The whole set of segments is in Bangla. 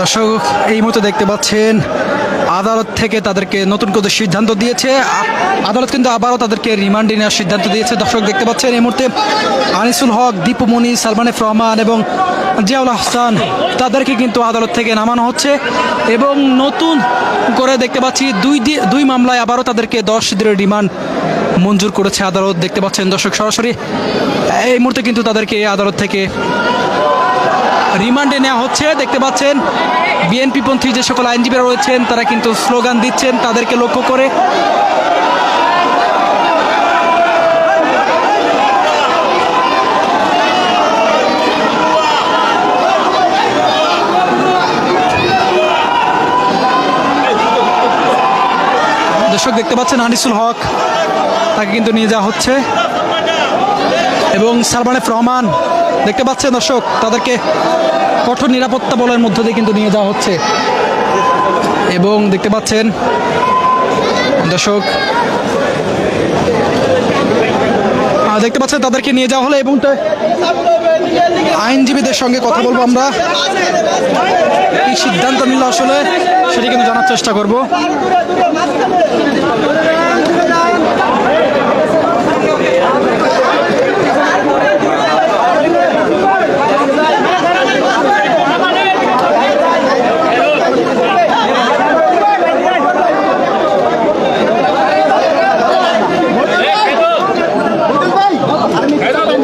দর্শক, এই মুহূর্তে দেখতে পাচ্ছেন, আদালত থেকে তাদেরকে নতুন করে সিদ্ধান্ত দিয়েছে। আদালত কিন্তু আবারও তাদেরকে রিমান্ডে নেওয়ার সিদ্ধান্ত দিয়েছে। দর্শক, দেখতে পাচ্ছেন, এই মুহূর্তে আনিসুল হক দীপুমণি সালমান এফ রহমান এবং জিয়াউল হাসান তাদেরকে কিন্তু আদালত থেকে নামানো হচ্ছে এবং নতুন করে দেখতে পাচ্ছি দুই দুই মামলায় আবারও তাদেরকে দশ দিনের রিমান্ড মঞ্জুর করেছে আদালত। দেখতে পাচ্ছেন দর্শক, সরাসরি এই মুহূর্তে কিন্তু তাদেরকে আদালত থেকে রিমান্ডে নেওয়া হচ্ছে। দেখতে পাচ্ছেন, বিএনপি পন্থী যে সকল আইনজীবীরা রয়েছেন, তারা কিন্তু স্লোগান দিচ্ছেন তাদেরকে লক্ষ্য করে। দর্শক, দেখতে পাচ্ছেন, আনিসুল হক তাকে কিন্তু নিয়ে যাওয়া হচ্ছে। এবং সালমান এফ রহমান, দেখতে পাচ্ছেন দর্শক, তাদেরকে কঠোর নিরাপত্তা বলের মধ্য দিয়ে কিন্তু নিয়ে যাওয়া হচ্ছে। এবং দেখতে পাচ্ছেন দর্শক দেখতে পাচ্ছেন তাদেরকে নিয়ে যাওয়া হলো এবং আইনজীবীদের সঙ্গে কথা বলব আমরা। কি সিদ্ধান্ত নিল আসলে, সেটি কিন্তু জানার চেষ্টা করব।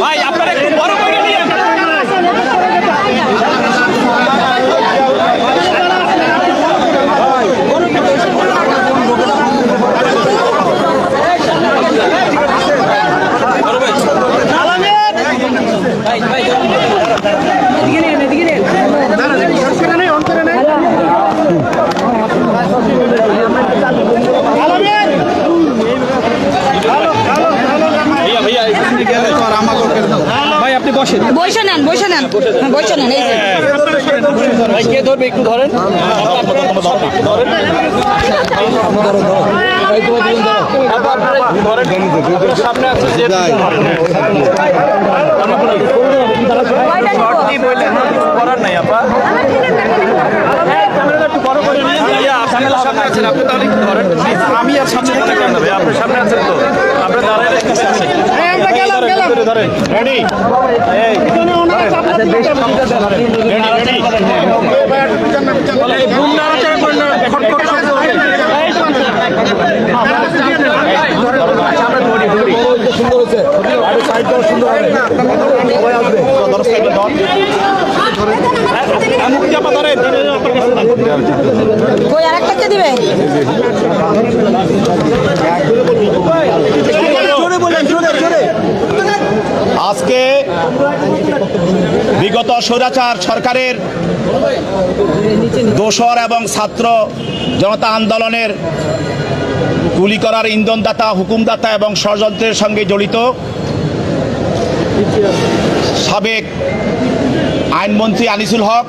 ভাই আপনারা একটু বড় করে নিন ভাই আপনি বসেন বসে নেন বসে নেন বসে নেন এই যে। ভাই কে ধরবে একটু ধরেন? ধরেন। সামনে আছে যে করার নাই আপা ক্যামেরাটা একটু বড় করে নিন ইয়া, আপনি তো সামনে আছেন আপনি তাহলে একটু ধরেন। আমি আর সামনে থাকতে কেন ভাই আপনি সামনে আছেন তো? আপনি দাঁড়ায় ধরেন রেডি এই রেডি রেডি এই বুম নাড়াচাড়া করেন না খটখট শব্দ হবে। মুখ চাপা ধরেন। কই আরেকটা কে দিবে? আজকে বিগত স্বৈরাচার সরকারের দোসর এবং ছাত্র জনতা আন্দোলনের গুলি করার ইন্ধনদাতা হুকুমদাতা এবং ষড়যন্ত্রের সঙ্গে জড়িত সাবেক আইনমন্ত্রী আনিসুল হক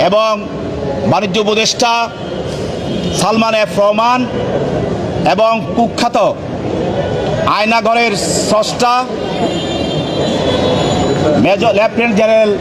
এবং বাণিজ্য উপদেষ্টা সালমান এফ রহমান এবং কুখ্যাত আয়নাগরের স্রষ্টা মেজর লেফটেন্যান্ট জেনারেল